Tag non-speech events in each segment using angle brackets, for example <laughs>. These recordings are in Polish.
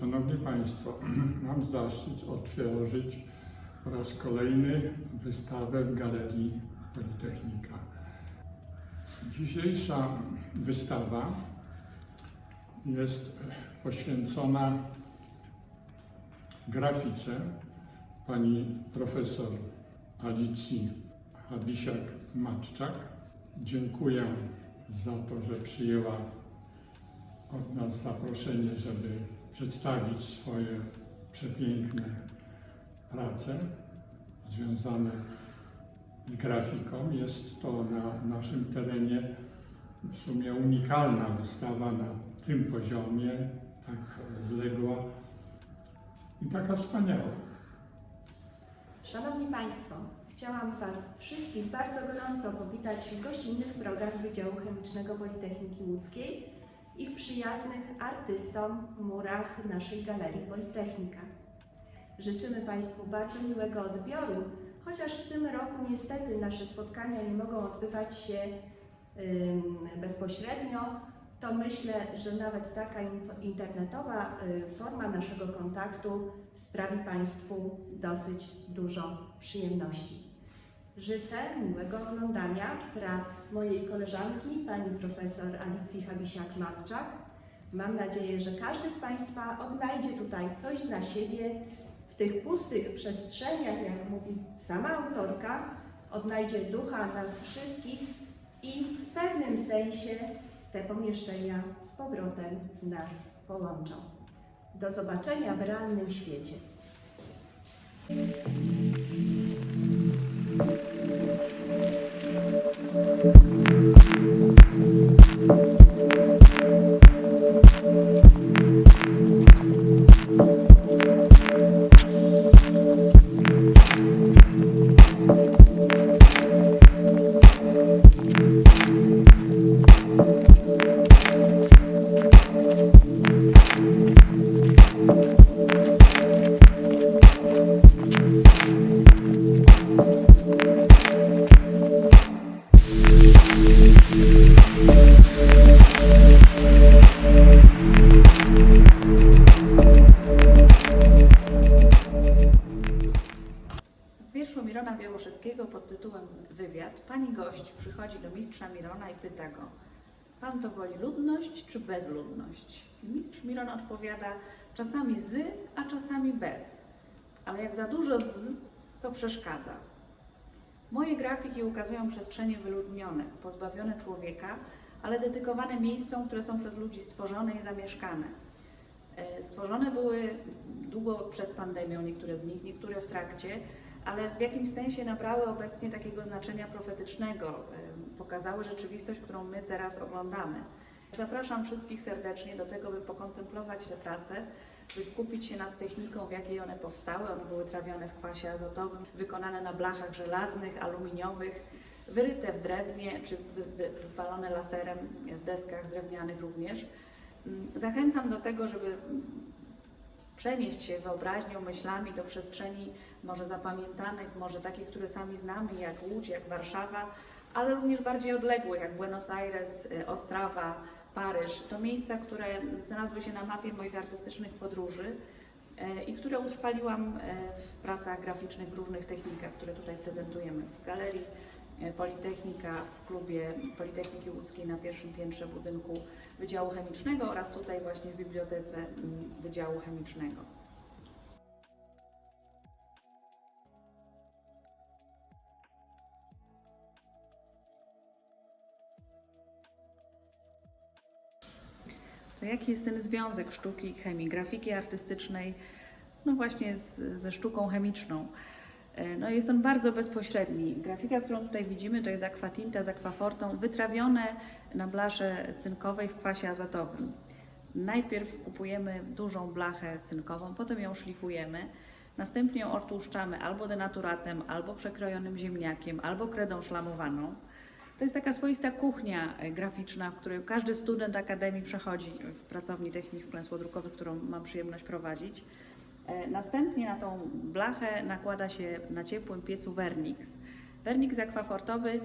Szanowni Państwo, <clears throat> mam zaszczyt otworzyć po raz kolejny wystawę w Galerii Politechnika. Dzisiejsza wystawa jest poświęcona grafice pani profesor Alicji Habisiak-Matczak. Dziękuję za to, że przyjęła od nas zaproszenie, żeby przedstawić swoje przepiękne prace związane z grafiką. Jest to na naszym terenie w sumie unikalna wystawa na tym poziomie, tak zległa i taka wspaniała. Szanowni Państwo, chciałam Was wszystkich bardzo gorąco powitać w gościnnych progach Wydziału Chemicznego Politechniki Łódzkiej i w przyjaznych artystom murach naszej Galerii Politechnika. Życzymy Państwu bardzo miłego odbioru, chociaż w tym roku niestety nasze spotkania nie mogą odbywać się bezpośrednio, to myślę, że nawet taka internetowa y, forma naszego kontaktu sprawi Państwu dosyć dużo przyjemności. Życzę miłego oglądania prac mojej koleżanki, pani profesor Alicji Habisiak-Matczak. Mam nadzieję, że każdy z Państwa odnajdzie tutaj coś dla siebie w tych pustych przestrzeniach, jak mówi sama autorka, odnajdzie ducha nas wszystkich i w pewnym sensie te pomieszczenia z powrotem nas połączą. Do zobaczenia w realnym świecie. W Wywiad pani gość przychodzi do mistrza Mirona i pyta go Pan to woli ludność czy bezludność? I mistrz Miron odpowiada czasami z, a czasami bez. Ale jak za dużo z, to przeszkadza. Moje grafiki ukazują przestrzenie wyludnione, pozbawione człowieka, ale dedykowane miejscom, które są przez ludzi stworzone i zamieszkane. E, Stworzone były długo przed pandemią, niektóre z nich, niektóre w trakcie, ale w jakimś sensie nabrały obecnie takiego znaczenia profetycznego, pokazały rzeczywistość, którą my teraz oglądamy. Zapraszam wszystkich serdecznie do tego, by pokontemplować te prace, by skupić się nad techniką, w jakiej one powstały. One były trawione w kwasie azotowym, wykonane na blachach żelaznych, aluminiowych, wyryte w drewnie czy wy- wy- wypalone laserem w deskach drewnianych również. Mm, Zachęcam do tego, żeby przenieść się wyobraźnią, myślami do przestrzeni może zapamiętanych, może takich, które sami znamy, jak Łódź, jak Warszawa, ale również bardziej odległe, jak Buenos Aires, y, Ostrawa, Paryż. To miejsca, które znalazły się na mapie moich artystycznych podróży e, i które utrwaliłam e, w pracach graficznych w różnych technikach, które tutaj prezentujemy w galerii Politechnika, w klubie Politechniki Łódzkiej na pierwszym piętrze budynku Wydziału Chemicznego oraz tutaj właśnie w bibliotece mm, Wydziału Chemicznego. To jaki jest ten związek sztuki chemii, grafiki artystycznej, no właśnie z, ze sztuką chemiczną? E, No jest on bardzo bezpośredni. Grafika, którą tutaj widzimy, to jest aquatinta z aquafortą, wytrawione na blasze cynkowej w kwasie azotowym. Najpierw kupujemy dużą blachę cynkową, potem ją szlifujemy, następnie ją ortłuszczamy albo denaturatem, albo przekrojonym ziemniakiem, albo kredą szlamowaną. To jest taka swoista kuchnia e, graficzna, w której każdy student akademii przechodzi w pracowni technik wklęsło-drukowych, którą mam przyjemność prowadzić. E, Następnie na tą blachę nakłada się na ciepłym piecu werniks. Werniks akwafortowy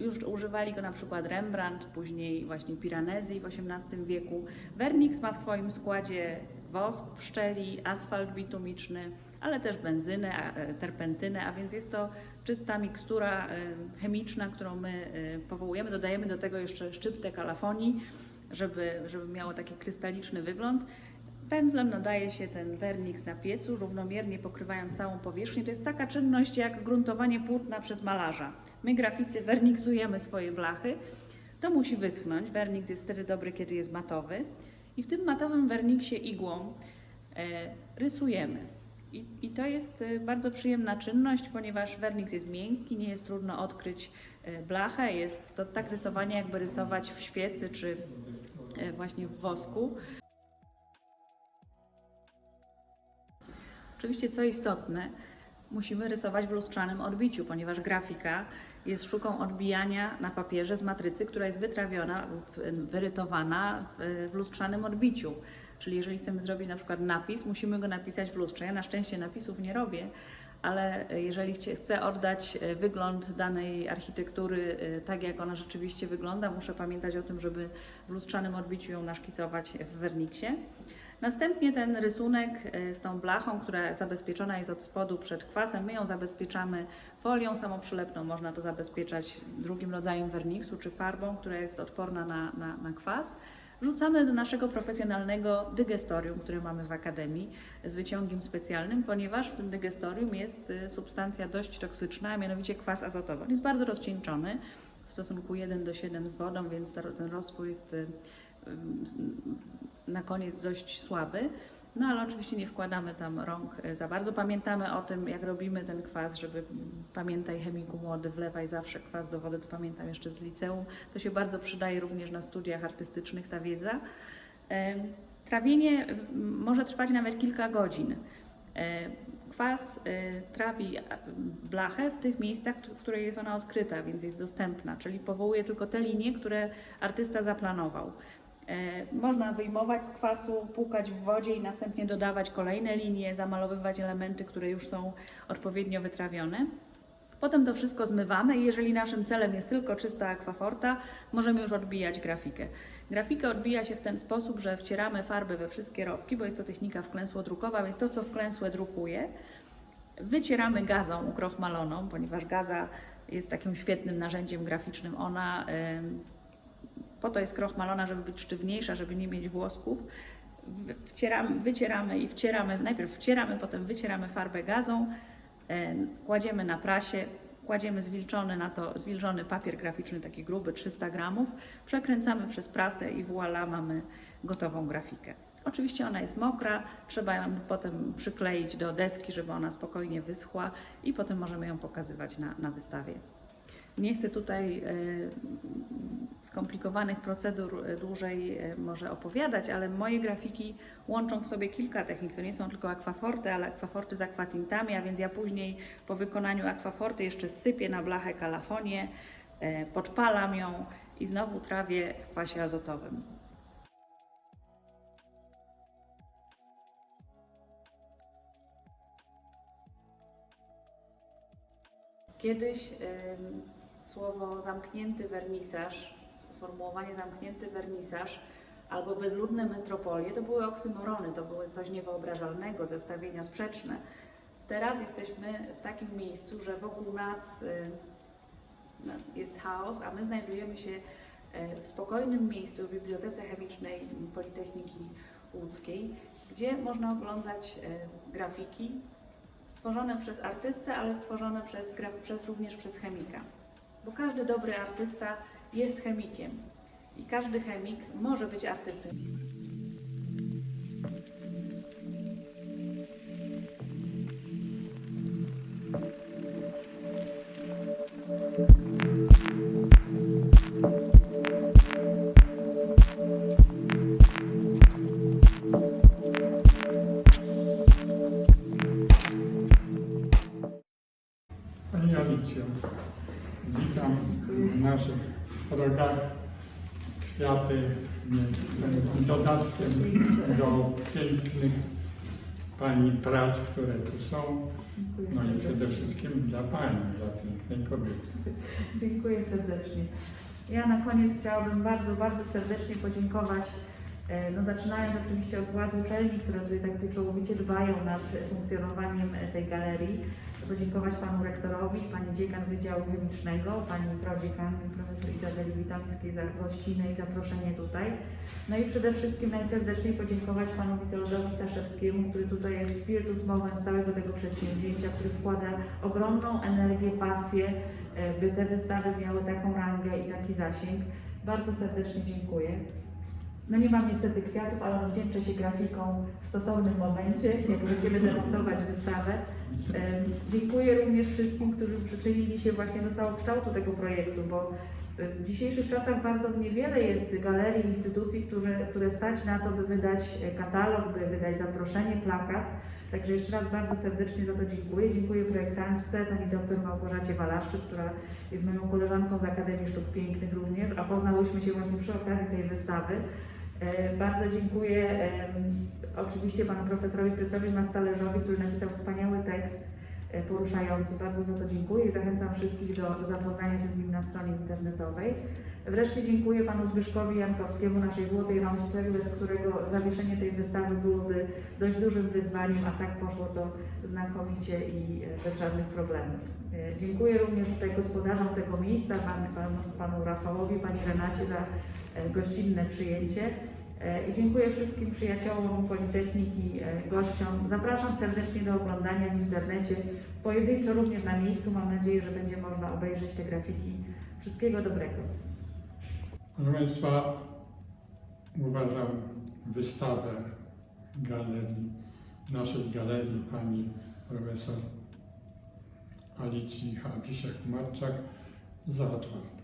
Już używali go na przykład Rembrandt, później właśnie Piranesi w XVIII wieku. Vernix ma w swoim składzie wosk pszczeli, asfalt bitumiczny, ale też benzynę, e, terpentynę, a więc jest to czysta mikstura e, chemiczna, którą my powołujemy. Dodajemy do tego jeszcze szczyptę kalafonii, żeby, żeby miało taki krystaliczny wygląd. Pędzlem nadaje się ten werniks na piecu, równomiernie pokrywając całą powierzchnię. To jest taka czynność jak gruntowanie płótna przez malarza. My, graficy, werniksujemy swoje blachy. To musi wyschnąć. Werniks jest wtedy dobry, kiedy jest matowy. I w tym matowym werniksie igłą e, rysujemy. I, I to jest e, bardzo przyjemna czynność, ponieważ werniks jest miękki, nie jest trudno odkryć e, blachę. Jest to tak rysowanie, jakby rysować w świecy czy e, właśnie w wosku. Oczywiście, co istotne, musimy rysować w lustrzanym odbiciu, ponieważ grafika jest sztuką odbijania na papierze z matrycy, która jest wytrawiona lub wyrytowana w, lustrzanym odbiciu. Czyli jeżeli chcemy zrobić na przykład napis, musimy go napisać w lustrze. Ja na szczęście napisów nie robię, ale e, jeżeli chcę oddać e, wygląd danej architektury e, tak, jak ona rzeczywiście wygląda, muszę pamiętać o tym, żeby w lustrzanym odbiciu ją naszkicować w werniksie. Następnie ten rysunek e, z tą blachą, która zabezpieczona jest od spodu przed kwasem, my ją zabezpieczamy folią samoprzylepną. Można to zabezpieczać drugim rodzajem werniksu czy farbą, która jest odporna na, na, na kwas. Wrzucamy do naszego profesjonalnego dygestorium, które mamy w Akademii z wyciągiem specjalnym, ponieważ w tym dygestorium jest e, substancja dość toksyczna, a mianowicie kwas azotowy. On jest bardzo rozcieńczony w stosunku 1 do 7 z wodą, więc ten roztwór jest e, na koniec dość słaby. No ale oczywiście nie wkładamy tam rąk e, za bardzo. Pamiętamy o tym, jak robimy ten kwas, żeby pamiętaj chemiku młody, wlewaj zawsze kwas do wody. To pamiętam jeszcze z liceum. To się bardzo przydaje również na studiach artystycznych ta wiedza. E, Trawienie może trwać nawet kilka godzin. E, Kwas trawi blachę w tych miejscach, w których jest ona odkryta, więc jest dostępna, czyli powołuje tylko te linie, które artysta zaplanował. E, Można wyjmować z kwasu, płukać w wodzie i następnie dodawać kolejne linie, zamalowywać elementy, które już są odpowiednio wytrawione. Potem to wszystko zmywamy i jeżeli naszym celem jest tylko czysta akwaforta, możemy już odbijać grafikę. Grafikę odbija się w ten sposób, że wcieramy farbę we wszystkie rowki, bo jest to technika wklęsło-drukowa, więc to, co wklęsłe drukuje, wycieramy gazą ukrochmaloną, ponieważ gaza jest takim świetnym narzędziem graficznym. Ona em, po to jest krochmalona, żeby być sztywniejsza, żeby nie mieć włosków. Wcieramy, wycieramy i wcieramy, najpierw wcieramy, potem wycieramy farbę gazą, kładziemy na prasie, kładziemy zwilczony na to, zwilżony papier graficzny, taki gruby, 300 gramów, przekręcamy przez prasę i voilà, mamy gotową grafikę. Oczywiście ona jest mokra, trzeba ją potem przykleić do deski, żeby ona spokojnie wyschła i potem możemy ją pokazywać na, na wystawie. Nie chcę tutaj e, skomplikowanych procedur e, dłużej e, może opowiadać, ale moje grafiki łączą w sobie kilka technik. To nie są tylko akwaforty, ale akwaforty z akwatintami, a więc ja później po wykonaniu akwaforty jeszcze sypię na blachę kalafonię, podpalam ją i znowu trawię w kwasie azotowym. Kiedyś słowo zamknięty wernisaż, sformułowanie zamknięty wernisaż albo bezludne metropolie to były oksymorony, to były coś niewyobrażalnego, zestawienia sprzeczne. Teraz jesteśmy w takim miejscu, że wokół nas, y, nas jest chaos, a my znajdujemy się e, w spokojnym miejscu w Bibliotece Chemicznej Politechniki Łódzkiej, gdzie można oglądać e, grafiki stworzone przez artystę, ale stworzone przez, przez, również przez chemika. Bo każdy dobry artysta jest chemikiem i każdy chemik może być artystą. Nie, są dodatkiem do pięknych Pani prac, które tu są, no i przede wszystkim dla Pani, dla pięknej kobiety. Dziękuję serdecznie. Ja na koniec chciałabym bardzo, bardzo serdecznie podziękować, no zaczynając oczywiście od władz uczelni, które tutaj tak pieczołowicie dbają nad funkcjonowaniem e, tej galerii, podziękować Panu Rektorowi, Pani Dziekan Wydziału Chemicznego, Pani Prodziekan, Profesor Izabeli Witomskiej za gościnę i zaproszenie tutaj. No i przede wszystkim najserdeczniej podziękować Panu Witoldowi Staszewskiemu, który tutaj jest spiritus movens całego tego przedsięwzięcia, który wkłada ogromną energię, pasję, e, by te wystawy miały taką rangę i taki zasięg. Bardzo serdecznie dziękuję. No nie mam niestety kwiatów, ale odwdzięczę się grafiką w stosownym momencie, <laughs> jak będziemy demontować wystawę. Dziękuję również wszystkim, którzy przyczynili się właśnie do całokształtu tego projektu, bo w dzisiejszych czasach bardzo niewiele jest galerii, instytucji, które, które stać na to, by wydać e, katalog, by wydać zaproszenie, plakat. Także jeszcze raz bardzo serdecznie za to dziękuję. Dziękuję projektantce, pani dr Małgorzacie Walaszczyk, która jest moją koleżanką z Akademii Sztuk Pięknych również, a poznałyśmy się właśnie przy okazji tej wystawy. E, Bardzo dziękuję oczywiście panu profesorowi Piotrowi Mastalerzowi, który napisał wspaniały tekst e, poruszający. Bardzo za to dziękuję i zachęcam wszystkich do zapoznania się z nim na stronie internetowej. Wreszcie dziękuję panu Zbyszkowi Jankowskiemu, naszej złotej rączce, bez którego zawieszenie tej wystawy byłoby dość dużym wyzwaniem, a tak poszło to znakomicie i e, bez żadnych problemów. E, Dziękuję również tutaj gospodarzom tego miejsca, pan, panu, panu Rafałowi, pani Renacie za e, gościnne przyjęcie. I dziękuję wszystkim przyjaciołom Politechniki, gościom. Zapraszam serdecznie do oglądania w internecie, pojedynczo również na miejscu. Mam nadzieję, że będzie można obejrzeć te grafiki. Wszystkiego dobrego. Proszę Państwa, uważam wystawę galerii, naszej galerii pani profesor Alicji Habisiak-Marczak za otwartą.